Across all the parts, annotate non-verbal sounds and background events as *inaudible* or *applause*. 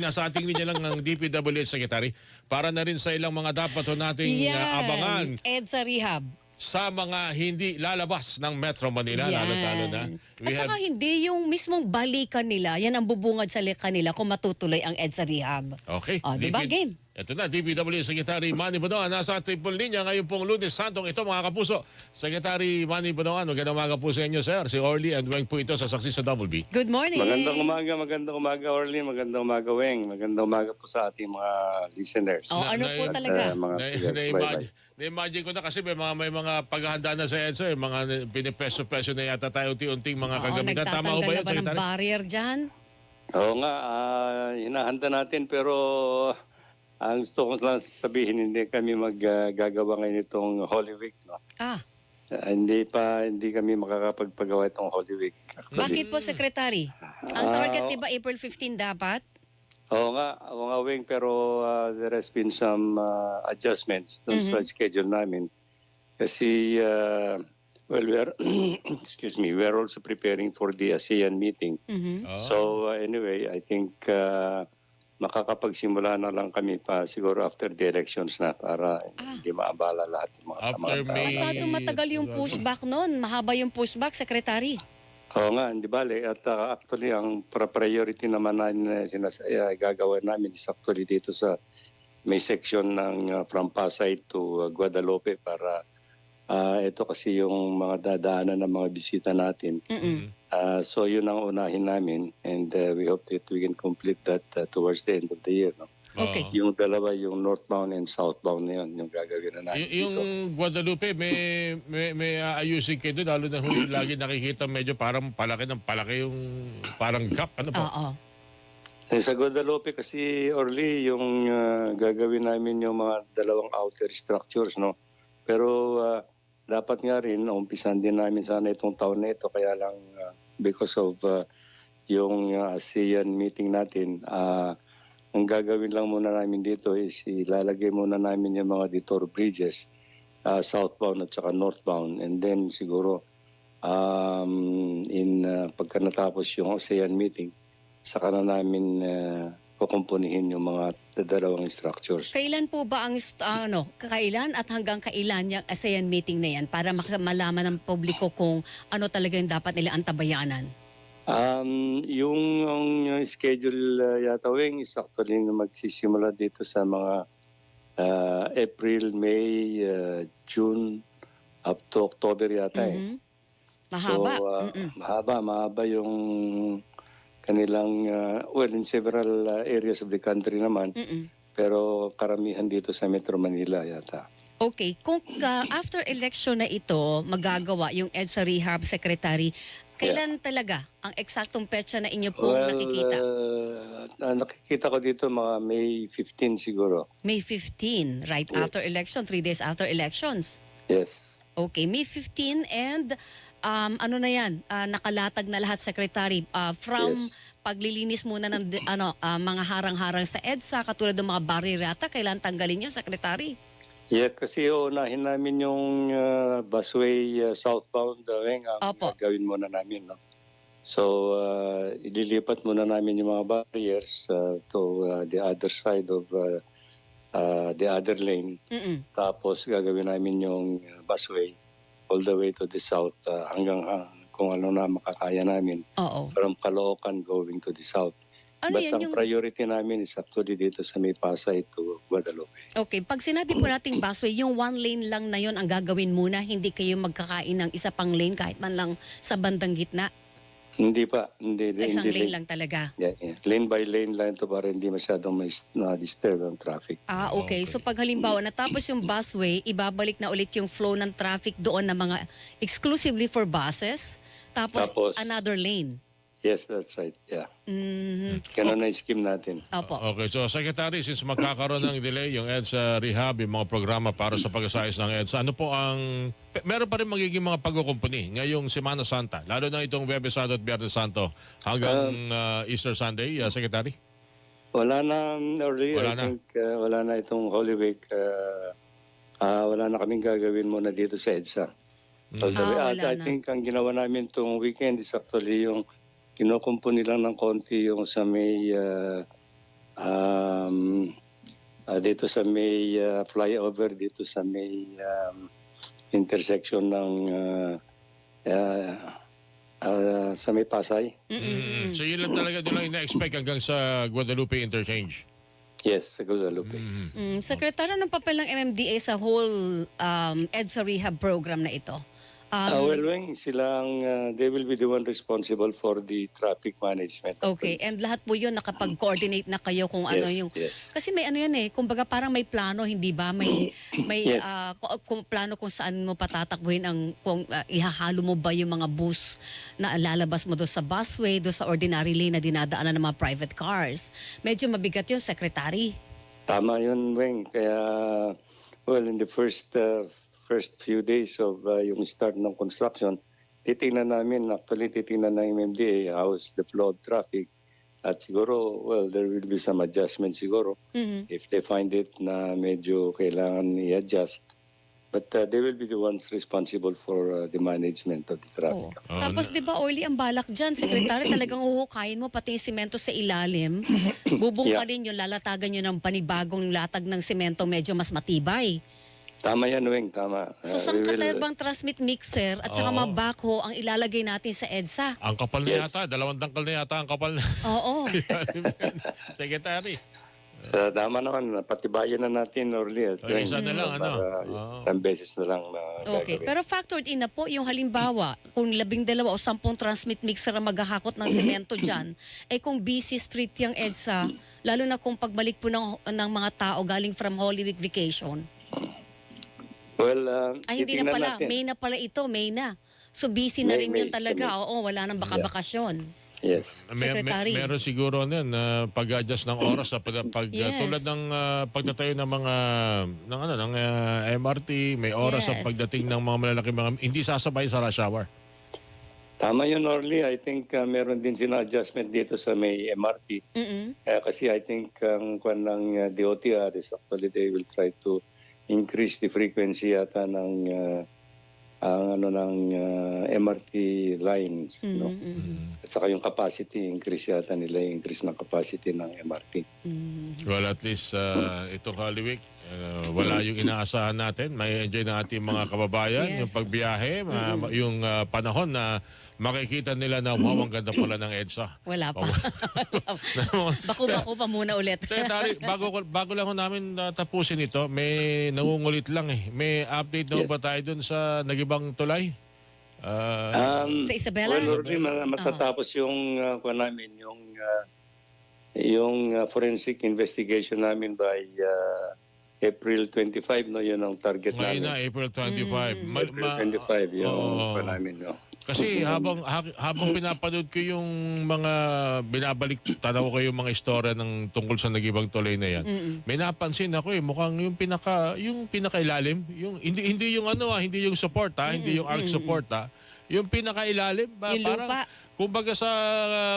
Nasa ating linya lang ng DPWH Secretary para na rin sa ilang mga dapat ho nating uh, abangan EDSA Rehab. sa mga hindi lalabas ng Metro Manila, Yan. lalo-lalo na. At saka hindi yung mismong balikan nila, yan ang bubungad sa lika nila kung matutuloy ang EDSA Rehab. Okay. Oh, di ba? Game. Ito na, DPW Secretary Manny Bonoan. Nasa ating pong linya ngayon pong lunes santong ito mga kapuso. Secretary Manny Bonoan, magandang umaga po sa inyo sir. Si Orly and Weng po ito sa saksi sa Double B. Good morning. Magandang umaga, magandang umaga Orly, magandang umaga Weng, magandang umaga po sa ating mga listeners. Oh, Na- ano na- po at, talaga? uh, mga Na, tigas, na-imagine, bye-bye. na-imagine ko na kasi may mga, may mga paghahanda na sa EDSA, eh, mga pinipeso-peso na yata tayo unti-unting mga Oo, kagamitan. Tama ho nagtatanggal ba na yun, ba ng Secretary? barrier dyan? Oo nga, ah, hinahanda natin pero ang gusto ko lang sabihin, hindi kami maggagawa ngayon itong Holy Week. No? Ah, Ah, hindi pa, hindi kami makakapagpagawa itong Holy Week. Actually. bakit po, Secretary? Ang Ah, target, di ba, April 15 dapat? Oo nga, oo nga Weng, pero ah, there has been some ah, adjustments dun sa schedule namin. Kasi, ah, well, we are, *clears throat* excuse me, we are also preparing for the ASEAN meeting. Mhm. Oh. So uh, anyway, I think uh, makakapagsimula na lang kami pa siguro after the elections na para hindi maabala lahat ng mga After mga tao. Masyado matagal yung pushback nun. Mahaba yung pushback, Secretary. Oo nga, hindi bale. At uh, actually, ang priority naman na na sinas- uh, gagawin namin is actually dito sa may section ng uh, from Pasay to uh, Guadalupe para uh, ito kasi yung mga dadaanan ng mga bisita natin. Mm-mm. Uh, so yun ang unahin namin and uh, we hope that we can complete that uh, towards the end of the year. No? Okay. Yung dalawa, yung northbound and southbound na yun, yung gagawin na natin. Y- yung dito. Guadalupe, may, may, may aayusin kayo doon, lalo na huli, lagi nakikita medyo parang palaki ng palaki yung parang gap. Ano po? Oo. Eh, sa Guadalupe kasi, Orly, yung uh, gagawin namin yung mga dalawang outer structures, no? Pero uh, dapat nga rin, umpisan din namin sana itong taon na ito, kaya lang uh, because of uh, yung uh, ASEAN meeting natin, uh, ang gagawin lang muna namin dito is ilalagay muna namin yung mga detour bridges, uh, southbound at saka northbound. And then siguro, um, in uh, pagka natapos yung ASEAN meeting, saka na namin uh, kukumpunihin yung mga dalawang structures. Kailan po ba ang ano, kailan at hanggang kailan yung ASEAN meeting na yan para malaman ng publiko kung ano talaga yung dapat nila antabayanan? Um, yung, yung schedule uh, yata wing is actually na magsisimula dito sa mga uh, April, May, uh, June, up to October yata eh. Mhm. Mahaba. So, uh, mahaba, mahaba yung kanilang, uh, well, in several uh, areas of the country naman, Mm-mm. pero karamihan dito sa Metro Manila yata. Okay, kung ah, after election na ito magagawa yung EDSA Rehab Secretary, kailan talaga ang eksaktong petsa na inyo pong nakikita? uh, ah, nakikita ko dito mga May 15 siguro. May 15, right Yes. after election, three days after elections. Yes. Okay, May 15 and um, ano na yan, ah, nakalatag na lahat, Secretary, ah, from Yes. paglilinis muna ng ano, ah, mga harang-harang sa EDSA, katulad ng mga barrier yata, kailan tanggalin yun, Secretary? Yeah, kasi unahin namin yung uh, busway uh, southbound uh, wing, ang Opo. gagawin muna namin. No? So, uh, ililipat muna namin yung mga barriers uh, to uh, the other side of uh, uh, the other lane. Mm-mm. Tapos gagawin namin yung uh, busway all the way to the south uh, hanggang uh, kung ano na makakaya namin Oo. from Caloocan going to the south. Ano But ang yung... priority namin is actually dito sa May Pasay to Guadalupe. Okay, pag sinabi po nating busway, yung one lane lang na yon ang gagawin muna, hindi kayo magkakain ng isa pang lane kahit man lang sa bandang gitna. Hindi pa. Hindi, Isang hindi lane lang talaga. Yeah, yeah. Lane by lane lang ito para hindi masyadong mas- na-disturb ang traffic. Ah, okay. So pag halimbawa natapos yung busway, ibabalik na ulit yung flow ng traffic doon na mga exclusively for buses, tapos, Tapos- another lane. Yes, that's right. Yeah. Mhm. Ganun na yung scheme natin. Opo. Okay, so Secretary, since magkakaroon ng delay yung EDSA Rehab, yung mga programa para sa pag-asayos ng EDSA, ano po ang... Meron pa rin magiging mga pagkukumpuni ngayong Semana Santa, lalo na itong Webes Santo at Biyernes Santo hanggang uh, Easter Sunday, uh, Secretary? Wala na, early, Wala I na. think, uh, wala na itong Holy Week. Uh, ah, wala na kaming gagawin muna dito sa EDSA. All the Ah, way. At wala I na. think ang ginawa namin itong weekend is actually yung kinukumpuni lang ng konti yung sa may uh, ah, dito sa may ah, flyover, dito sa may um, intersection ng ah, ah, ah, sa may Pasay. Mm. So yun lang talaga doon lang ina-expect hanggang sa Guadalupe Interchange. Yes, sa Guadalupe. Mm. Mm, Sekretary, anong papel ng MMDA sa whole um, EDSA rehab program na ito? Um, Ah, well, Weng, silang, ah, they will be the one responsible for the traffic management. okay, and lahat po yun nakapag-coordinate na kayo kung ano Yes, yung... yes. Kasi may ano yan eh, kumbaga parang may plano, hindi ba? May *coughs* may Yes. ku- kung plano kung saan mo patatakbuhin ang kung ah, ihahalo mo ba yung mga bus na lalabas mo doon sa busway, doon sa ordinary lane na dinadaanan ng mga private cars. Medyo mabigat yun, secretary. Tama yun, Weng. Kaya, well, in the first uh, first few days of uh, yung start ng construction, titingnan namin, actually titingnan ng MMDA how's the flow of traffic. At siguro, well, there will be some adjustment siguro Mhm. if they find it na medyo kailangan i-adjust. But uh, they will be the ones responsible for uh, the management of the traffic. Oo. Tapos 'di ba Orly ang balak diyan, secretary talagang uhukayin mo pati yung semento sa ilalim. *coughs* Bubungkalin yun, lalatagan yun ng panibagong latag ng semento medyo mas matibay. Tama yan, Weng, tama. So Uh, saan we ka will- bang transmit mixer at saka Oo. mga backhoe ang ilalagay natin sa EDSA? Ang kapal na Yes. yata, dalawang dangkal na yata ang kapal na. Oo. *laughs* Secretary. Uh, tama naman, patibayan na natin, Orly. At O, isa na lang, ano? para Oo. Isang beses na lang na Okay. gagawin. Pero factored in na po yung halimbawa, kung labing dalawa o sampung transmit mixer ang maghahakot ng semento dyan, eh kung busy street yung EDSA, lalo na kung pagbalik po ng, ng mga tao galing from Holy Week vacation, Well, uh, Ay, hindi na pala. natin. May na pala ito. May na. So, busy na May- rin may- yun talaga. may- Oo, wala nang baka-bakasyon. Yes. May, may, Secretary. meron siguro niyan na pag-adjust ng oras sa pag, pag Yes. tulad ng ah, pagtatayo ng mga ng ano ng ah, MRT, may oras sa Yes. pagdating ng mga malalaki mga hindi sasabay sa rush hour. Tama yun, Orly. I think uh, meron din sina adjustment dito sa may MRT. Mm-mm. Eh, kasi I think ang kwan ng uh, DOTR is actually they will try to increase the frequency yata ng uh, ang ano ng uh, MRT lines, no? Mm-mm. At saka yung capacity increase yata nila, yung increase ng capacity ng MRT. Mm. Well, at least uh, itong Holy Week, uh, wala yung inaasahan natin. May enjoy ng ating mga kababayan, Yes. yung pagbiyahe, ma- yung uh, panahon na makikita nila na wow, ang ganda pala ng EDSA. Wala pa. *laughs* Bako-bako pa muna ulit. Secretary, bago, ko- bago lang ho namin uh, tapusin ito, may nangungulit lang eh. May update na Yes. ba tayo dun sa nagibang tulay? Uh, Um, Sa Isabela? Well, ma- matatapos yung uh, namin, yung uh, yung uh, forensic investigation namin by uh, April 25, no, yun ang target ngayon namin. na, April 25. Ma- April ma- 25, yung Oo. kwan namin, no. Kasi *laughs* habang ha- habang pinapanood ko yung mga binabalik tanaw ko yung mga istorya ng tungkol sa nagibang tuloy na yan. May napansin ako eh mukhang yung pinaka yung pinakailalim, yung hindi hindi yung ano ah, hindi yung support ha, hindi yung arc support ha. Yung pinakailalim ba, Yung parang lupa. kumbaga sa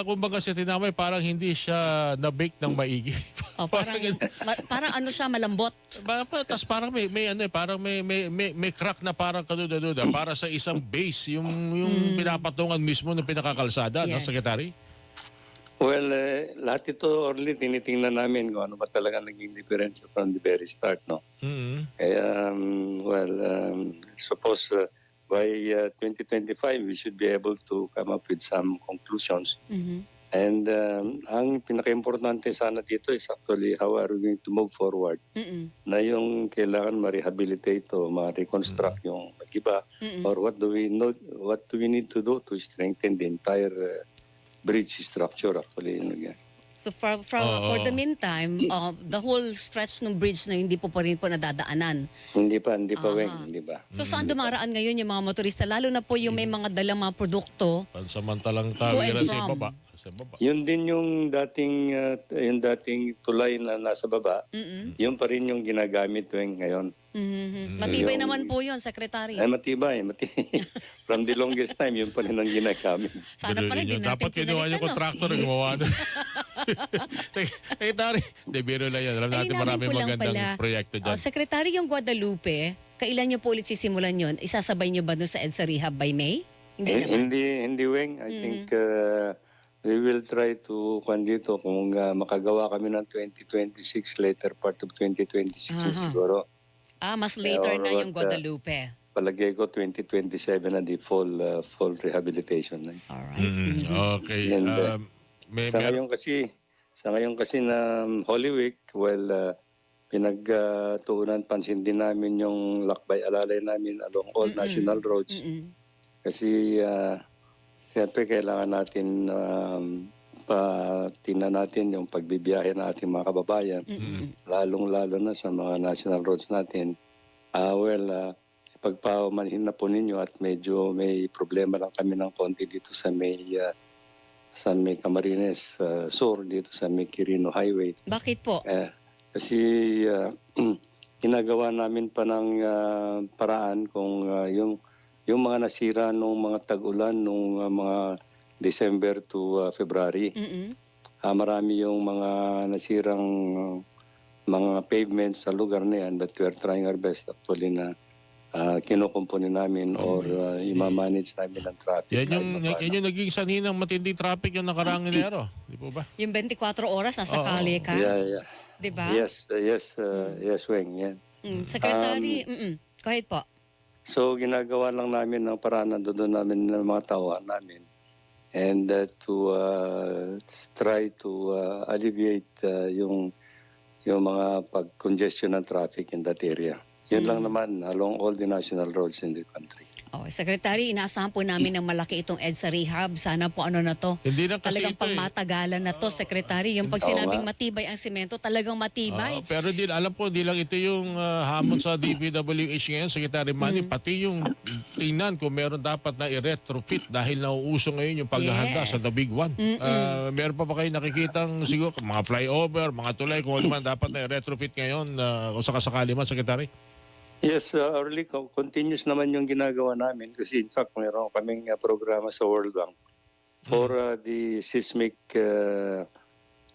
kumbaga sa tinamay parang hindi siya na-bake ng maigi. *laughs* Oh, parang, ma- parang ano siya, malambot. Ba, pa, tas parang may may ano eh, parang may may may, may crack na parang kaduda-duda para sa isang base yung yung pinapatungan mismo ng pinakakalsada, no, Yes. secretary? Well, eh, lahat ito, Orly, tinitingnan namin kung ano ba talaga naging differential from the very start, no. Mhm. Kaya, um, well, um, suppose uh, by uh, 2025, we should be able to come up with some conclusions. Mhm. And um, ang pinaka-importante sana dito is actually how are we going to move forward Mm-mm. na yung kailangan ma-rehabilitate o ma-reconstruct yung iba Mm-mm. or what do we know what do we need to do to strengthen the entire uh, bridge structure actually yun yan. So for, for, Oo. for the meantime, *laughs* uh, the whole stretch ng bridge na hindi po pa rin po nadadaanan. hindi pa hindi pa Aha. weng hindi ba So saan dumaraan ngayon yung mga motorista? Lalo na po yung may mga dalang mga produkto. Pansamantalang To and tawiran sa from. baba. Sa baba. yun din yung dating uh, yung dating tulay na nasa baba Mm-mm. yun pa rin yung ginagamit weng ngayon Mhm. Matibay Yung- naman po yun, Secretary. ay matibay matibay *laughs* from the longest time yun pa rin ang ginagamit Sana pala hindi yun. natin Dapat kinuha yung kontraktor na gumawa na. *laughs* Secretary, de biro lang yan. Alam natin maraming magandang pala. proyekto dyan. Oh, Secretary, yung Guadalupe, kailan nyo po ulit sisimulan yun? Isasabay nyo ba doon sa EDSA Rehab by May? Hindi Eh, naman. hindi hindi weng I think uh, we will try to kung dito kung ah, makagawa kami ng 2026 later part of 2026 Aha. siguro. Ah, mas later or na yung what, uh, Guadalupe. Palagay ko 2027 na di full ah, full rehabilitation na. Alright. Mm, okay. Yan ba? Um, may, sa ngayon kasi sa ngayon kasi na um, Holy Week, well uh, pinagtuunan pansin din namin yung lakbay alalay namin along all Mm-mm. national roads Mm-mm. kasi uh, siyempre kailangan natin um, patingnan natin yung pagbibiyahe ng ating mga kababayan Mm-mm. lalong-lalo na sa mga national roads natin. Ah well, uh, pagpamanhin na po ninyo at medyo may problema lang kami ng konti dito sa may ah, sa may Camarines ah, Sur dito sa may Quirino Highway. Bakit po? Eh, kasi ah, *clears throat* ginagawa namin pa ng ah, paraan kung ah, yung yung mga nasira nung mga tag-ulan nung ah, mga December to ah, February. Mm-mm. Ah, marami yung mga nasirang uh, mga pavements sa lugar na yan but we are trying our best actually na uh, kinukumpuni namin or uh, imamanage namin ang traffic. yan yung, kahit yan yung naging sanhi ng matinding traffic yung nakaraang Enero. Di po ba? Yung 24 oras nasa Oo. kali ka. Yeah, yeah. 'di ba? Yes, uh, yes, uh, yes, Weng. Yan. Mm, Secretary, Um, mm go ahead po. So ginagawa lang namin ng paraan na doon namin ng mga tauhan namin and uh, to uh, try to uh, alleviate uh, yung yung mga pag-congestion ng traffic in that area. Yun lang naman along all the national roads in the country. Oh, Secretary, inaasahan po namin ng malaki itong EDSA rehab. Sana po ano na to. Hindi lang kasi Talagang ito eh. pangmatagalan na to, Secretary. Yung pag Oo sinabing matibay ang simento, talagang matibay. Oo, pero di, alam ko, di lang ito yung ah, hamon sa DPWH ngayon, Secretary Manny, Mm. pati yung *clears throat* tingnan kung meron dapat na i-retrofit dahil nauuso ngayon yung paghahanda Yes. sa The Big One. Ah, meron pa ba kayo nakikitang siguro mga flyover, mga tulay, kung ano man dapat na i-retrofit ngayon uh, kung sakasakali man, Secretary? Yes, uh, early co- continuous naman yung ginagawa namin kasi in fact mayroon kaming uh, programa sa World Bank for uh, the seismic uh,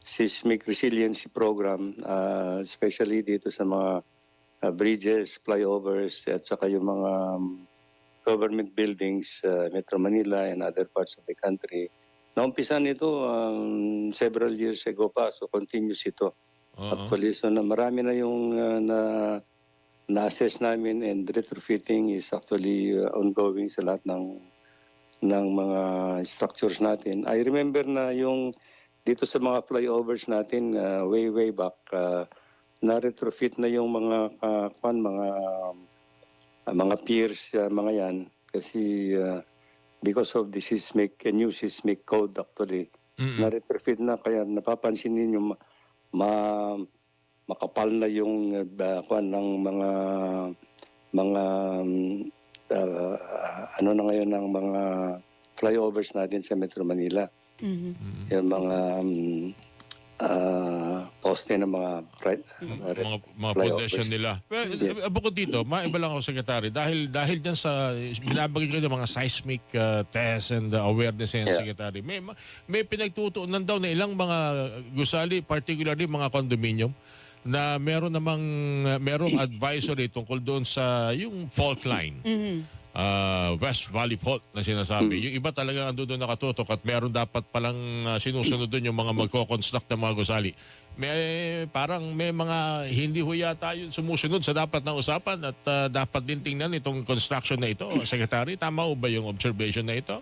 seismic resiliency program uh, especially dito sa mga uh, bridges, flyovers at saka yung mga um, government buildings uh, Metro Manila and other parts of the country. Naumpisa nito um, several years ago pa so continuous ito. Oo. Actually, so na marami na yung uh, na na-assess namin and retrofitting is actually uh, ongoing sa lahat ng ng mga structures natin. I remember na yung dito sa mga flyovers natin uh, way way back uh, na retrofit na yung mga uh, kwan, mga uh, mga piers uh, mga yan kasi uh, because of the seismic uh, new seismic code actually Mm-mm. na retrofit na kaya napapansin ninyo ma, ma- makapal na yung uh, kwan ng mga mga uh, ano na ngayon ng mga flyovers natin sa Metro Manila. Mhm. Yung mga um, uh, poste ng mga pri- uh, mga mga foundation nila. Well, Yes. bukod dito, maiba lang ako, Secretary, dahil dahil dyan sa, binabagay ko yung mga seismic uh, tests and uh, awareness yan, Yeah. Secretary. May, may pinagtutuunan daw na ilang mga gusali, particularly mga condominium, na meron namang, uh, merong advisory tungkol doon sa yung fault line. Mhm. uh, West Valley Fault na sinasabi. Yung iba talaga ando doon nakatutok at meron dapat palang uh, sinusunod doon yung mga magko-construct ng mga gusali. May parang may mga hindi ho yata yun sumusunod sa dapat na usapan at uh, dapat din tingnan itong construction na ito. Secretary, tama ho ba yung observation na ito?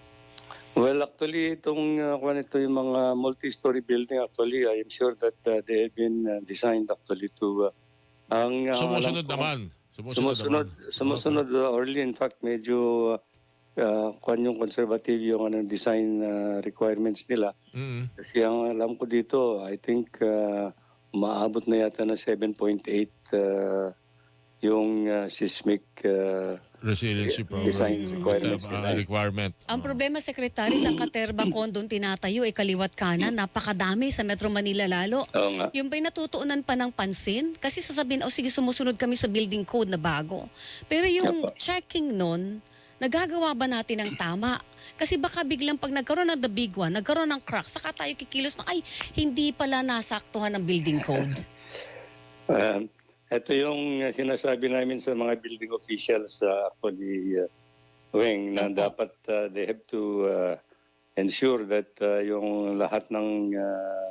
Well, actually, itong uh, kwan ito yung mga multi-story building, actually, I am sure that uh, they have been uh, designed actually to... Uh, ang, uh, Sumusunod ko- naman. Sumusunod, Sumusunod, naman. sumusunod uh, early. In fact, medyo uh, kwan yung conservative yung ano, design uh, requirements nila. Mm. Kasi ang alam ko dito, I think uh, maabot na yata na 7.8 uh, yung uh, seismic uh, Resiliency program. design requirements Uh, nila. requirement. Ang problema, Secretary, sa Katerba Condon tinatayo ay kaliwat kanan. Napakadami sa Metro Manila lalo. Oo nga. Yung ba'y natutuunan pa ng pansin? Kasi sasabihin, oh sige, sumusunod kami sa building code na bago. Pero yung Yapa. checking nun, nagagawa ba natin ng tama? Kasi baka biglang pag nagkaroon ng the big one, nagkaroon ng crack, saka tayo kikilos na, ay, hindi pala nasaktuhan ng building code. Um, ito yung uh, sinasabi namin sa mga building officials sa actually uh, Weng na dapat uh, they have to uh, ensure that uh, yung lahat ng uh,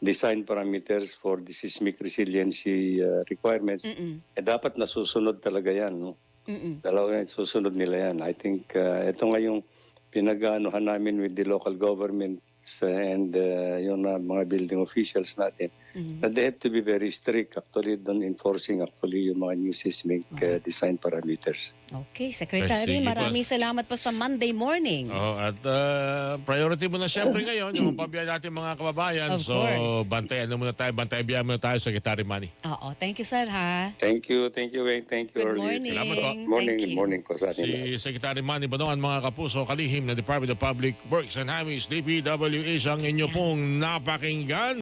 design parameters for the seismic resiliency uh, requirements, Mm-mm. eh, dapat nasusunod talaga yan. No? Mm-mm. Dalawa yan, susunod nila yan. I think uh, ito nga yung pinag-anuhan namin with the local governments uh, and uh, yung uh, mga building officials natin Mhm. na they have to be very strict actually doon enforcing actually yung mga new seismic uh, design parameters. Okay, Secretary, Sige po. maraming salamat po sa Monday morning. Oh, at uh, priority mo na siyempre ngayon yung pabiyahe natin mga kababayan. Of so, course. bantayan na muna tayo, bantayan biyahe muna tayo, Secretary Manny. Oo, thank you sir ha. Thank you, thank you Wayne, thank you Good morning. Salamat po. Morning, Thank morning po sa atin. Si Secretary Manny Banongan, mga kapuso, kalihim na Department of Public Works and Highways, DPWH, ang inyo pong napakinggan.